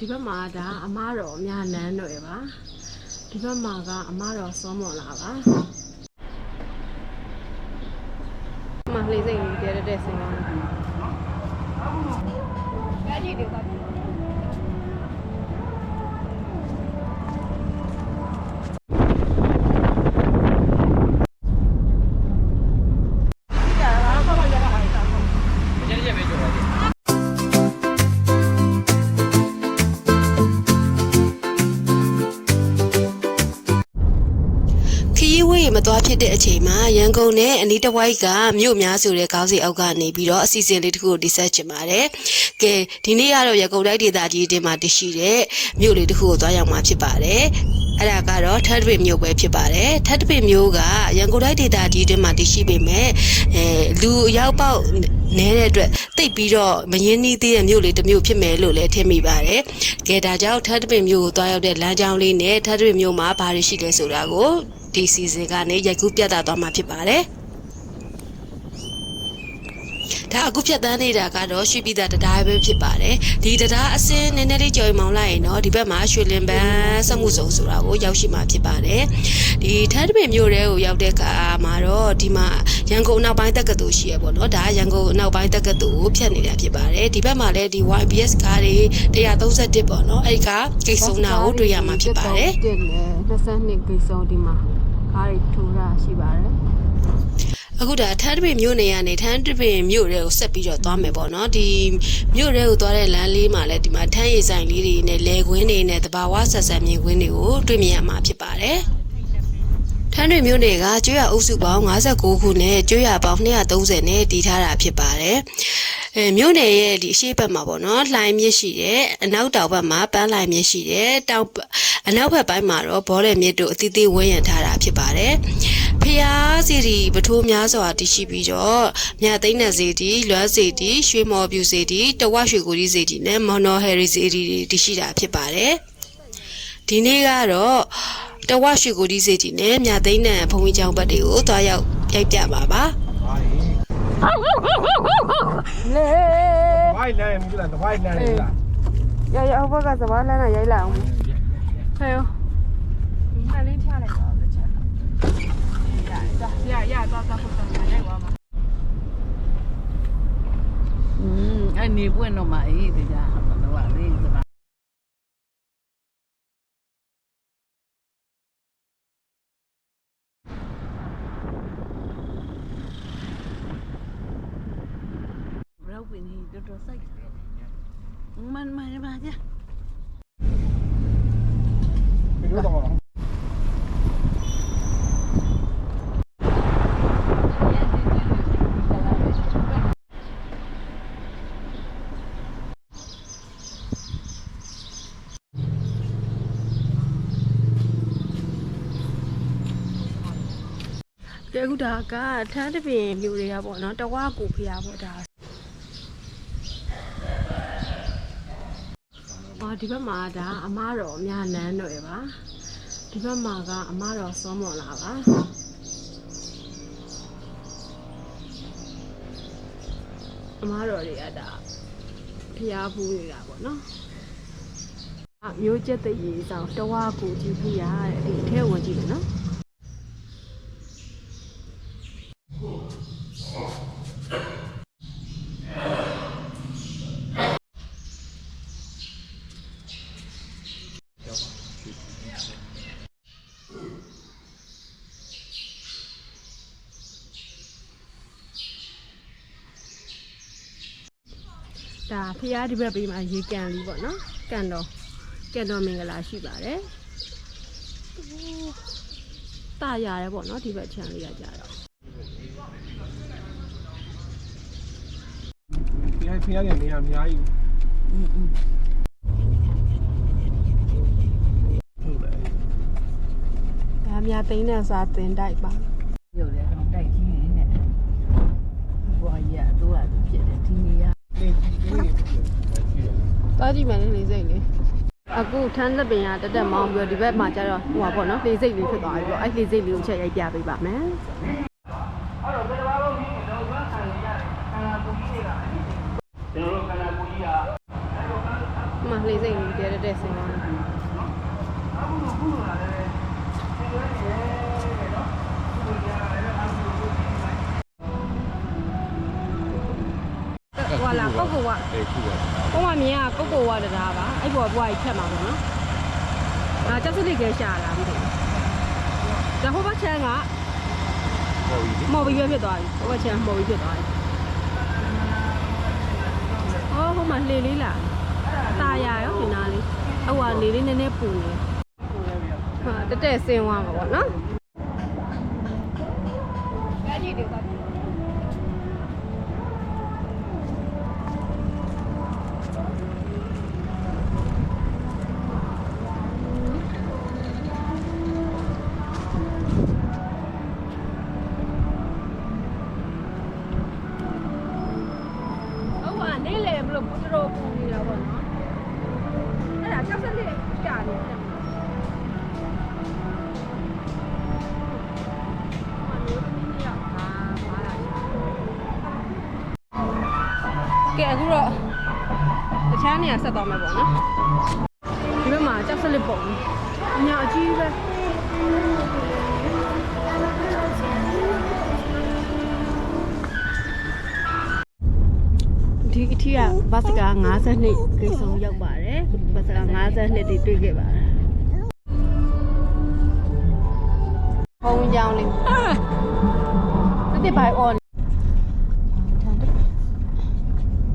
ဒီဘက်မှာဒါအမားတော်အများနန်းတော်ရပါဒီဘက်မှာကအမားတော်စောမော်လာပါမလေးစိတ်ကြီးတဲတဲ့ဆင်ကော ခရီးဝေးမသွားဖြစ်တဲ့အချိန်မှာရန်ကုန်နဲ့အနီးတစ်ဝိုက်ကမြို့များဆိုတဲ့ကောင်းစီအောက်ကနေပြီးတော့အစီအစဉ်လေးတစ်ခုကိုတိဆက်ချင်ပါတယ်။ကဲဒီနေ့ကတော့ရန်ကုန်တိုင်းဒေသကြီးတင်မှာတရှိတဲ့မြို့လေးတစ်ခုကိုသွားရောက်မှာဖြစ်ပါတယ်။အဲ့ဒါကတော့ထပ်တပင်မြို့ပဲဖြစ်ပါတယ်။ထပ်တပင်မြို့ကရန်ကုန်တိုင်းဒေသကြီးတင်မှာတရှိပေမဲ့အဲလူအရောက်ပေါက်နေတဲ့အတွက်တိတ်ပြီးတော့မရင်းနှီးသေးတဲ့မြို့လေးတစ်မြို့ဖြစ်မယ်လို့လည်းထင်မိပါတယ်။ကဲဒါကြောင့်ထပ်တပင်မြို့ကိုသွားရောက်တဲ့လမ်းကြောင်းလေးနဲ့ထပ်တပင်မြို့မှာဘာတွေရှိလဲဆိုတာကို ဒီစီစဉ်ကနေရိုက်ကူးပြသသွားမှာဖြစ်ပါတယ်။ဒါအခုဖြတ်တန်းနေတာကတော့ရွှေပြည်သာတရားပဲဖြစ်ပါတယ်ဒီတရားအစင်းနည်းနည်းလေးကြော်ရင်မောင်းလိုက်ရင်တော့ဒီဘက်မှာရွှေလင်ပန်းစက်မှုစုံဆိုတာကိုရောက်ရှိမှာဖြစ်ပါတယ်ဒီထန်းတပင်မြို့တဲကိုရောက်တဲ့အခါမှာတော့ဒီမှာရန်ကုန်အနောက်ပိုင်းတက္ကသိုလ်ရှိရပေါ့နော်ဒါကရန်ကုန်အနောက်ပိုင်းတက္ကသိုလ်ကိုဖြတ်နေတာဖြစ်ပါတယ်ဒီဘက်မှာလည်းဒီ YBS ကားတွေ131ပေါ့နော်အဲ့ဒီကဂိတ်ဆုံးတာကိုတွေ့ရမှာဖြစ်ပါတယ်တက်နဲ့22ဂိတ်ဆုံးဒီမှာ ကားတွေထိုးတာရှိပါတယ်အခုဒါထန်းတပင်မြို့နယ်ကနေထန်းတပင်မြို့ရဲကိုဆက်ပြီးတော့သွားမယ်ပေါ့နော်ဒီမြို့ရဲကိုသွားတဲ့လမ်းလေးမှာလည်းဒီမှာထန်းရည်ဆိုင်လေးတွေနဲ့လဲခွင်းတွေနဲ့တဘာဝဆက်ဆံမြင်ခွင်းတွေကိုတွေ့မြင်ရမှာဖြစ်ပါတယ် ထန်းတွင်မြို့နယ်ကကျွရအုပ်စုပေါင်း59ခုနဲ့ကျွရပေါင်း230နဲ့တည်ထားတာဖြစ်ပါတယ်။အဲမြို့နယ်ရဲ့ဒီအရှိတ်ဘက်မှာပေါ့နော်လှိုင်းမြစ်ရှိတယ်အနောက်တောင်ဘက်မှာပန်းလှိုင်းမြစ်ရှိတယ်တောင်အနောက်ဘက်ပိုင်းမှာတော့ဘောတယ်မြစ်တို့အသီးသီးဝန်းရံထားတာဖြစ်ပါတယ်။ဖျားစီရီပထိုးများစွာတည်ရှိပြီးတော့မြသိန်းနယ်စီတီလွမ်းစီတီရွှေမော်ပြူစီတီတဝရွှေကိုကြီးစီတီနဲ့မော်နော်ဟယ်ရီစီတီတွေတည်ရှိတာဖြစ်ပါတယ်။ဒီနေ့ကတော့ တဝရွှေကိုကြီးစီတီနဲ့မြသိန်းနယ်ဘုံကြီးကျောင်းဘက်တွေကိုသွားရောက်ပြိုက်ပြပါပါ။ လေ ဝိုင်းလမ်းမြူလာတဝိုင်းလမ်းမြူလာ ရရဟိုဘက်ကစဘာလန်းနဲ့ရိုက်လိုက်အောင်ဟဲ့မှလင်းချလိုက်တော့လက်ချက်ရရရတော့တော့ဟုတ်တယ်ရိုက်သွားမှာ อืมไอ้นี่ပွင့်တော့မှာအေးတရားဟာတော့ ဒါကထန်းတပင်မျိုးတွေကပေါ့နော်တဝါကူဖျားပေါ့ဒါအော်ဒီဘက်မှာဒါအမားတော်အများနန်းတော်ရပါဒီဘက်မှာကအမားတော်စောမော်လာပါအမားတော်တွေကဒါဖျားဖူးနေတာပေါ့နော်အမျိုးကျက်တရေဆောင်တဝါကူကြီးဖျားတဲ့ဒီအထဲဝင်ကြည့်မယ်နော် ဒါဖះဒီဘက်ပေးမှာရေကန်လေးပေါ့နော်ကန်တော်ကန်တော်မင်္ဂလာရှိပါတယ်တာရတယ်ပေါ့နော်ဒီဘက်ခြံလေးကကြတော့ ဖျားဖျားရဲ့နေရာအများကြီး อืมอืม ဟုတ်တယ် ဒါမြသိန်းနဲ့စာတင်တိုက်ပါ သွားကြည့်မယ်လေလေစိတ်လေးအခုထန်းလက်ပင်ကတက်တက်မောင်းပြီးတော့ဒီဘက်မှာကျတော့ဟိုပါပေါ့နော်လေစိတ်လေးဖြစ်သွားပြီပေါ့အဲ့လေစိတ်လေးကိုချက်ရိုက်ပြပေးပါမယ်မလေစိတ်လေးတဲတဲ့တဲ့ဆင်သွား ဟွာလာကောက်ကောဝအေးခုပါဘုံမမြင်ကကောက်ကောဝတတာပါအဲ့ဘောဘွားကြီးဖြတ်မှာပေါ့နော်အာကျက်စလိကဲရှာလာပြီဒါဟိုဘက်ချမ်းကဟောပြီမော်ပြီးပဲဖြစ်သွားပြီဟိုဘက်ချမ်းမော်ပြီးဖြစ်သွားပြီအော်ဟိုမှာလှေလေးလာတာယာရောဒီနားလေးအဟွာနေလေးနည်းနည်းပူနေဟာတက်တက်ဆင်းသွားမှာပေါ့နော်ဟုတ်ပါနေ လေဘလို့ပူတော်ပူနေတာပေါ့နော်အဲ့ဒါချက်စလေးကြာနေတယ်ကဲအခုတော့တခြားနေရာဆက်သွားမယ်ပေါ့နော်ဒီဘက်မှာချက်စလေးပုံအညာအကြီးပဲ အထီးကဘတ်စက52ဂိတ်ဆုံးရောက်ပါတယ်ဘတ်စက52တိတွေ့ခဲ့ပါတယ်ဘုံကြောင်လေးတစ်တစ်ပိုင် on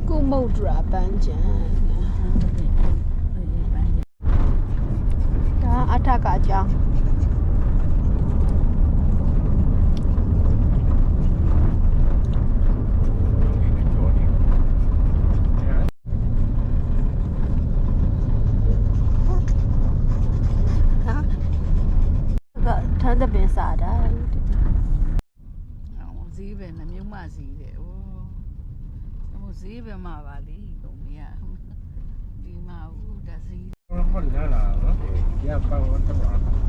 ကုမုဒ္ဒရာပန်းချံဒါအထက်ကအကြောင်းဟာကထမ်းတဲ့ပင်စားတာ အောင်ဈေးပဲနှမျိုးမှဈေးတယ်။အိုးဟို ဈေးပဲမှာပါလေကုန်မရ။ဒီမှာဦးဒါဈေးဟောလာလာနော်ရပါဝတ်တော့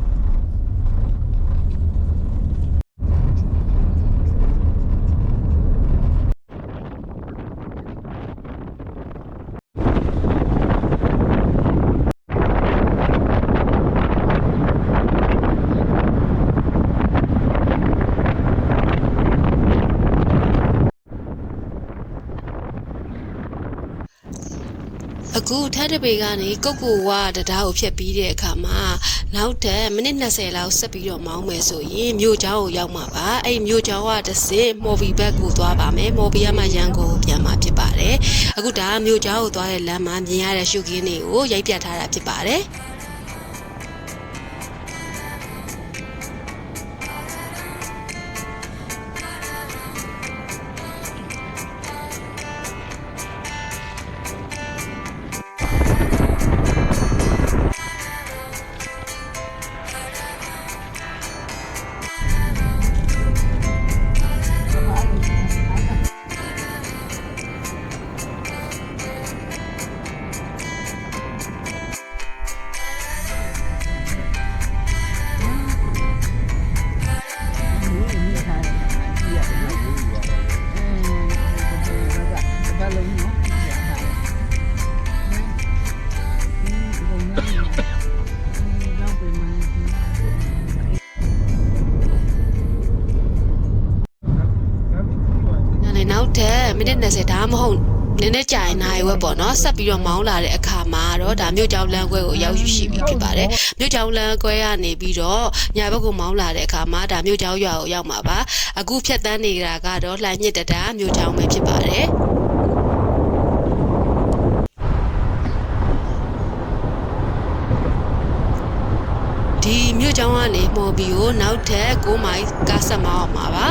ခုထပ်တပေကနေကုတ်ကိုဝါတံတားကိုဖြတ်ပြီးတဲ့အခါမှာနောက်ထပ်မိနစ်20လောက်ဆက်ပြီးတော့မောင်းမယ်ဆိုရင်မြို့ချောင်းကိုရောက်မှာပါအဲ့ဒီမြို့ချောင်းကတစ်စင်မော်ဘီဘက်ကိုသွားပါမယ်မော်ဘီကမှရန်ကုန်ကိုပြန်มาဖြစ်ပါတယ်အခုဒါကမြို့ချောင်းကိုသွားတဲ့လမ်းမှာမြင်ရတဲ့ရှုခင်းတွေကိုရိုက်ပြထားတာဖြစ်ပါတယ် အဲဘာလို့နော်။ကြည့်ရတယ်။ဒီဘုံနဲ့ဒီတော့ပြန်มา။နားလေနောက်ထပ်မိနစ်20ဒါမှမဟုတ်နည်းနည်းကြာရင်နိုင်ဝက်ပေါ့နော်ဆက်ပြီးတော့မောင်းလာတဲ့အခါမှာတော့ဒါမြို့ကျောင်းလမ်းခွဲကိုရောက်ရှိပြီဖြစ်ပါတယ်။မြို့ကျောင်းလမ်းခွဲကနေပြီးတော့ညာဘက်ကိုမောင်းလာတဲ့အခါမှာဒါမြို့ကျောင်းရွာကိုရောက်မှာပါ။အခုဖြတ်တန်းနေတာကတော့လှိုင်းညစ်တတာမြို့ကျောင်းပဲဖြစ်ပါတယ်။ ဒီမြို့ကျောင်းကနေမော်ဘီကိုနောက်ထပ်9မိုင်ကားဆက်မောင်းအောင်ပါပါ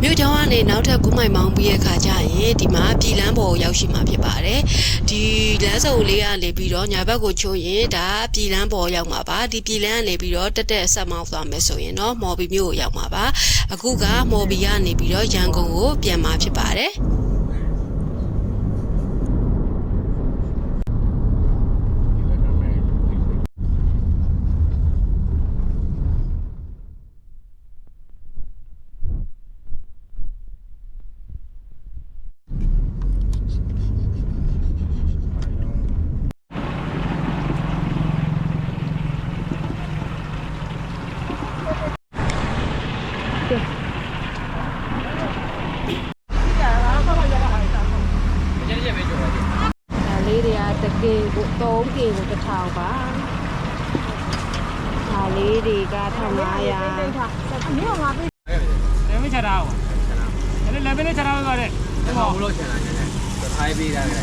မြို့ ကျောင်းကနေနောက်ထပ်9မိုင်မောင်းပြီးရဲ့ခါကျရင်ဒီမှာပြည်လန်းပေါ်ကိုရောက်ရှိမှာဖြစ်ပါတယ်ဒီလမ်းစုံလေးကနေပြီးတော့ညာဘက်ကိုချိုးရင်ဒါပြည်လန်းပေါ်ရောက်မှာပါဒီပြည်လန်းကနေပြီးတော့တက်တက်ဆက်မောင်းသွားမယ်ဆိုရင်တော့မော်ဘီမြို့ကိုရောက်မှာပါအခုကမော်ဘီကနေပြီးတော့ရန်ကုန်ကိုပြန်มาဖြစ်ပါတယ် ကေကို 3K ကိုတစ်ထောင်ပါဒါ လေးတွေက1500လည်းမချတာဘူးလည်းလည်းပဲချတာပဲပါတယ်မဟုတ်လို့ချင်တာနည်းနည်းထိုင်းပေးတာလေ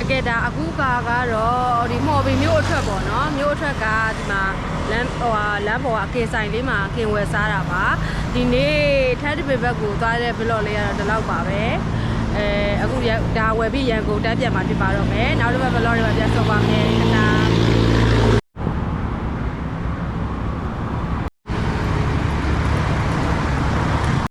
အကဲဒါအခုကာကတော့ဒီမော်ဘီမျိုးအထွက်ပေါ့နော်မျိုးအထွက်ကဒီမှာလမ်းဟိုဟာလမ်းပေါ်ကအကင်ဆိုင်လေးမှာကင်ဝယ်စားတာပါဒီနေ့ထပ်တပေဘက်ကိုသွားတဲ့ဘလော့လေးကတော့ဒီလောက်ပါပဲ အဲအခုရဒါဝယ်ပြီးရန်ကုန်တက်ပြန်มาဖြစ်ပါတော့မယ်နောက်တစ်ပတ် vlog တွေမှာပြန်ဆုံပါမယ်ခဏ